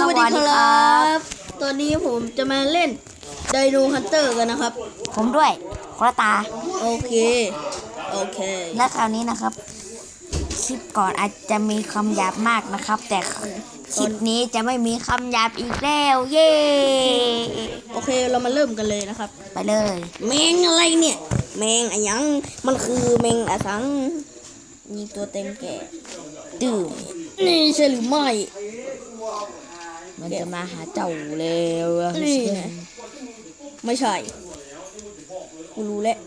สวัสดีครับ ตอนนี้ผมจะมาเล่นไดโนฮันเตอร์กันนะครับ ผมด้วยคนละตา โอเค โอเค และคราวนี้นะครับ คลิปก่อนอาจจะมีคำหยาบมากนะครับ แต่คลิปนี้จะไม่มีคำหยาบอีกแล้ว เย้ โอเค เรามาเริ่มกันเลยนะครับ ไปเลย แมงอะไรเนี่ย แมงอะหยัง มันคือแมงอะสังนี่ตัวเต็มแก่ตื่มนี่ใช่หรือไม่ มันจะมาหาเจ้าแล้วนี่ไงไม่ใช่ กูรู้แล้ว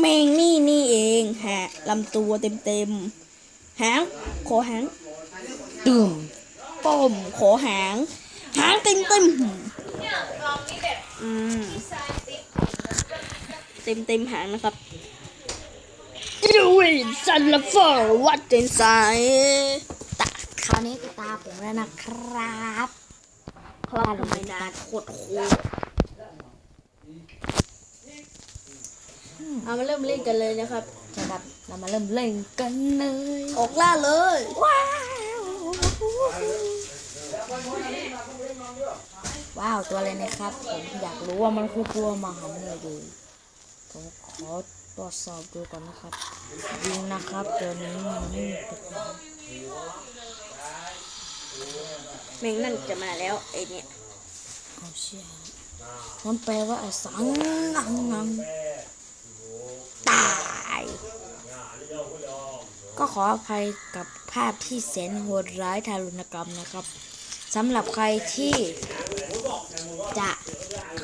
แมงนี่นี่เองฮะลำตัวเต็มเต็มๆหางขอหางตื่มป้อมขอหาง หางเต็มเต็มๆอืมเต็มเต็มๆหางนะครับดูวินซันลาฟอร์วัดเจนไซตาคราวนี้ก็ตาผมแล้วนะครับ คลาดลงไปนานโคตรโคตรเอามาเริ่มเล่นกันเลยนะครับใช่ครับ เรามาเริ่มเล่นกันเลย ออกล่าเลย ว้าว ว้าวตัวอะไรนะครับ ผมอยากรู้ว่ามันคือตัวมหาเมฆเลยผมขอตรวจสอบดูก่อนนะครับยิงนะครับตัวนี้มันไม่มีตัว แมงนั่นจะมาแล้วไอเนี่ยเอาเชี่ยมันแปลว่าไอ้สังงังงังตาย ก็ขออภัยกับภาพที่แสนโหดร้ายทารุณกรรมนะครับสำหรับใครที่จะ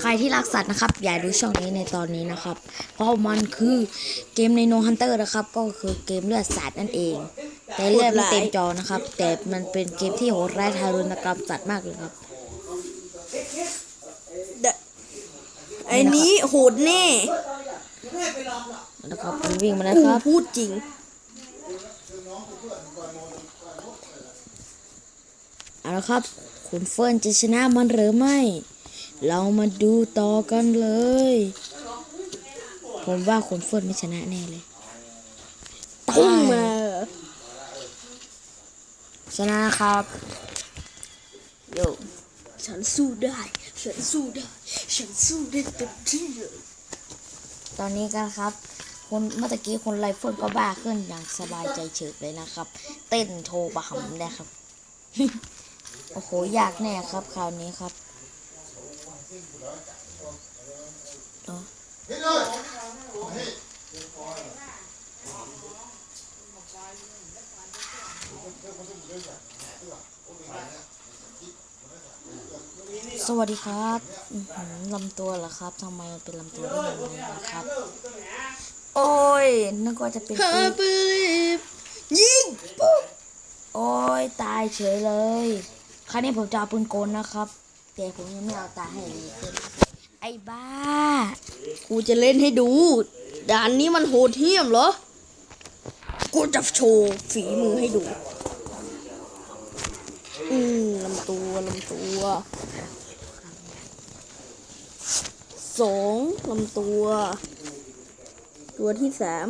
ใครที่รักสัตว์นะครับ อย่าดูช่องนี้ในตอนนี้นะครับ เพราะมันคือเกมในโนฮันเตอร์นะครับ ก็คือเกมเลือดสัตว์นั่นเอง แต่เลือดไม่เต็มจอนะครับ แต่มันเป็นเกมที่โหดร้ายทารุณกรรมสัตว์มากเลยครับเดะไอ้นี้โหดแน่นะครับมันวิ่งมาแล้วกูครับพูดจริงเอาละครับ คุณเฟิร์นจะชนะมันหรือไม่ เรามาดูต่อกันเลย ผมว่าคุณเฟิร์นไม่ชนะแน่เลยตาพุ่งยมา ชนะครับโยฉันสู้ได้ ฉันสู้ได้ ฉันสู้ได้เต็มที่เลยตอนนี้กันครับ คนเมื่อตะกี้คนไรเฟิร์นก็บ้าขึ้นอย่างสบายใจเฉิบเลยนะครับ เต้นโชว์บะหำได้ครับ โอ้โห ยากแน่ครับคราวนี้ครับเนอะ สวัสดีครับอื้อหือลำตัวเหรอครับทำไมมันเป็นลำตัวได้ยังไงนะครับ โอ้ยนึกว่าจะเป็นฮาปีกบลิบยิงปุ๊บโอ้ยตายเฉยเลย คราวนี้ผมจะเอาปืนกลนะครับ แต่ผมยังไม่เอาตาให้เลยเพื่อนไอ้บ้า กูจะเล่นให้ดู ด่านนี้มันโหดเหี้ยมเหรอ กูจะโชว์ฝีมือให้ดู อืมลำตัวลำตัวสองลำตัว ตัวที่สาม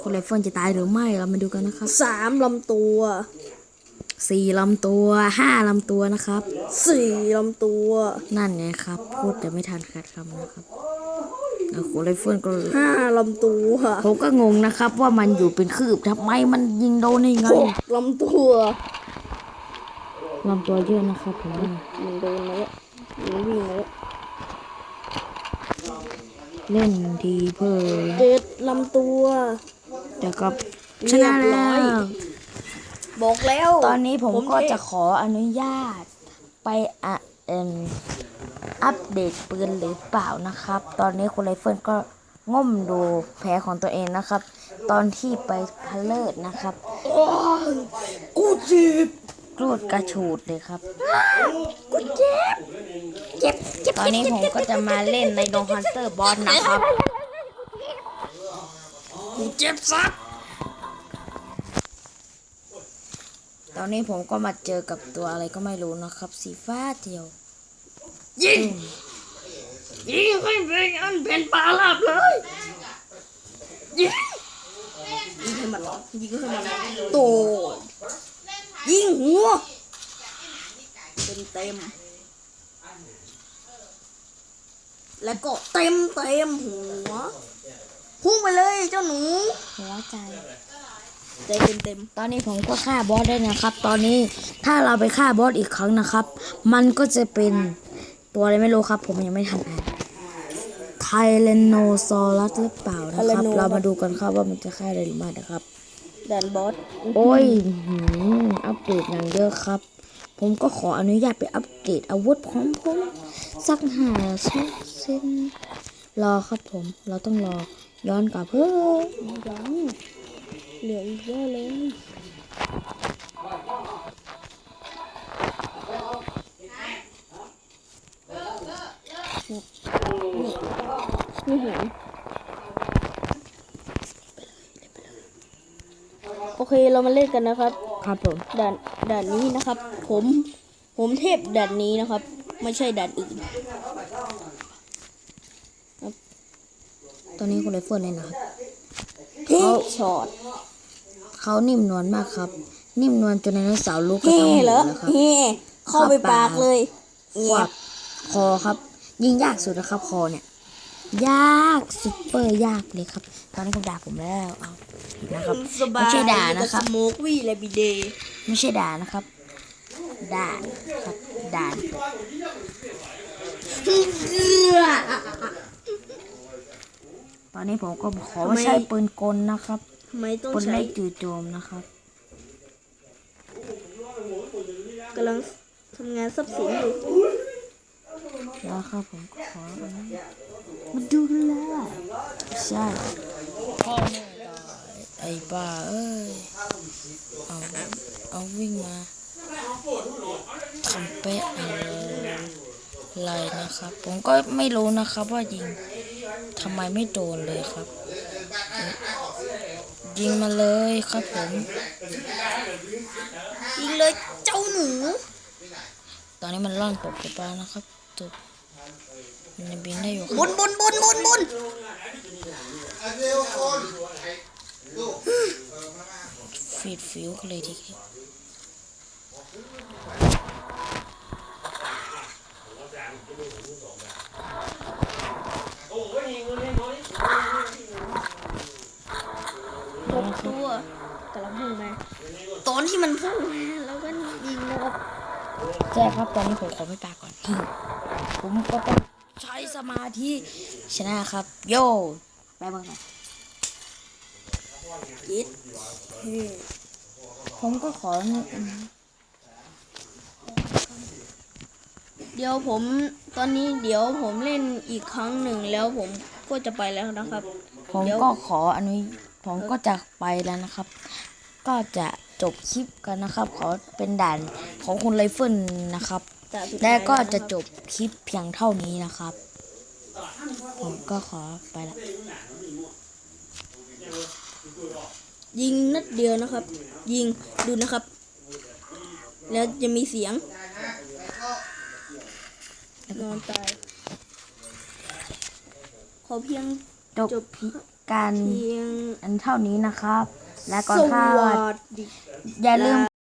คนไรเฟิร์นจะตายหรือไม่เรามาดูกันนะครับสามลำตัวสี่ลำตัวห้าลำตัวนะครับสี่ลำตัว นั่นไงครับ พูดแต่ไม่ทันขาดคำนะครับแล้วคนไรเฟิร์นก็ห้าลำตัวผมก็งงนะครับ ว่ามันอยู่เป็นคืบทำไมมันยิงโดนได้ไงหกลำตัว ลำตัวเยอะนะครับผมว่ามันโดนมาแล้วมันวิ่งมาแล้วเล่นทีเพื่อเจ็ดลำตัวแต่ก็ชเรียนะบร้แล้อยวบอกแล้ว ตอนนี้ผมก็เทจะขออนุญาตไปอะเอ็มอัปเดตปืนหรือเปล่านะครับ ตอนนี้คุณไรเฟิลก็ง่มดูแผลของตัวเองนะครับ ตอนที่ไปพะเลิศนะครับโอ้ยกูเจ็บ กรูดกระฉูดเลยครับ กูเจ็บ เจ็บ เจ็บตอนนี้ผมก็จะมาเล่นในโดฮันเตอร์บอลนะครับ กูเจ็บสักตอนนี้ผมก็มาเจอกับตัวอะไรก็ไม่รู้นะครับ สีฟ้าเดียว ยิง ยิงให้เป็นอันเป็นปลาลาบเลย ยิงยิงให้มันร้องยิงให้มันโตด ยิงหัวเป็นต็มเต็มๆแล้วก็เต็มเต็มๆหัวพุ่งไปเลยเจ้าหนู หัวใจใจเต็มเต็มตอนนี้ผมก็ฆ่าบอสได้นะครับ ตอนนี้ถ้าเราไปฆ่าบอสอีกครั้งนะครับ มันก็จะเป็นตัวอะไรไม่รู้ครับ ผมยังไม่ทันอ่านไทเลนโนซอรัสหรือเปล่านะครับ เรามาดูกันครับว่ามันจะฆ่าได้หรือไม่นะครับ ๆด่านบอสโอ้ยหืมอัปเดตอย่างเยอะครับ ผมก็ขออนุญาตไปอัปเกรดอาวุธของผมสักหาสักเส้นรอครับผม เราต้องรอย้อนกลับเฮ้ยยังเหลืออีกเยอะเลยนี่เห็นโอ เคเรามาเล่นกันนะครับ ครับผมด่านด่านนี้นะครับ ผมผมเทพด่านนี้นะครับ ไม่ใช่ด่านอื่นตอนนี้คุณไรเฟิร์นเลยนะครับเฮ้ช็อตเขานิ่มนวลมากครับ นิ่มนวลจนไดโนเสาร์ลุกกระเฮ้ทั้งหมดเหรอแล้วครับเฮ้เข้าไปปากเลยคเงียวับกคอครับ ยิ่งยากสุดนะครับคอเนี่ย ยากซุปเปอร์ยากเลยครับ ตอนนี้คุณด่าผมแล้วเอาผิดนะครับสบายไม่ใช่ด่านะครับสโมกวี่และบีเดย์ไม่ใช่ด่านะครับด่านครับด่านตอนนี้ผมก็ขอไม่ใช่ปืนกลนะครับทำไมต้องปืนใช้ไม่จู่โจมนะครับกำลังทำงานทรัพย์สินอยู่ แล้วครับผมก็ขออันนี้มาดูแลใช่พ่อแม่ตายไอ้บ้าเอ้ยเอาเอาวิ่งมาทำเป๊ะอะไรนะครับ ผมก็ไม่รู้นะครับว่ายิงทำไมไม่โดนเลยครับ ยิงมาเลยครับผม ยิงเลยเจ้าหนู ตอนนี้มันล่อนตกไปแล้วนะครับตก มันบินได้อยู่ครับบนบุนบุนบนบนฟีดฟิวกันเลยทีเดียวหกตัวกำลังพุ่งมตอนที่มันพุ่งแล้วก็ยิงนกใช่ครับตอนนี้ผมขอไม่ปากก่อน ผมก็ต้อง สมาธิชนะครับ โย่ไปเบ้างหน่อยจิตเฮ้ผมก็ขอ เดี๋ยวผมตอนนี้เดี๋ยวผมเล่นอีกครั้งหนึ่งแล้วผมก็จะไปแล้วนะครับ ผมก็ขออนุผมก็จะไปแล้วนะครับ ก็จะจบคลิปกันนะครับ ขอเป็นด่านของคุณไรเฟิลนะครับแต่สุดท้ายและก็จะจบคลิปเพียงเท่านี้นะครับ ผมก็ขอไปละ ยิงนัดเดียวนะครับ ยิงดูนะครับ แล้วจะมีเสียง นอนตาย ขอเพียงจบจบการเพียงอันเท่านี้นะครับ และก่อสนข้าววัสดี อย่าลืม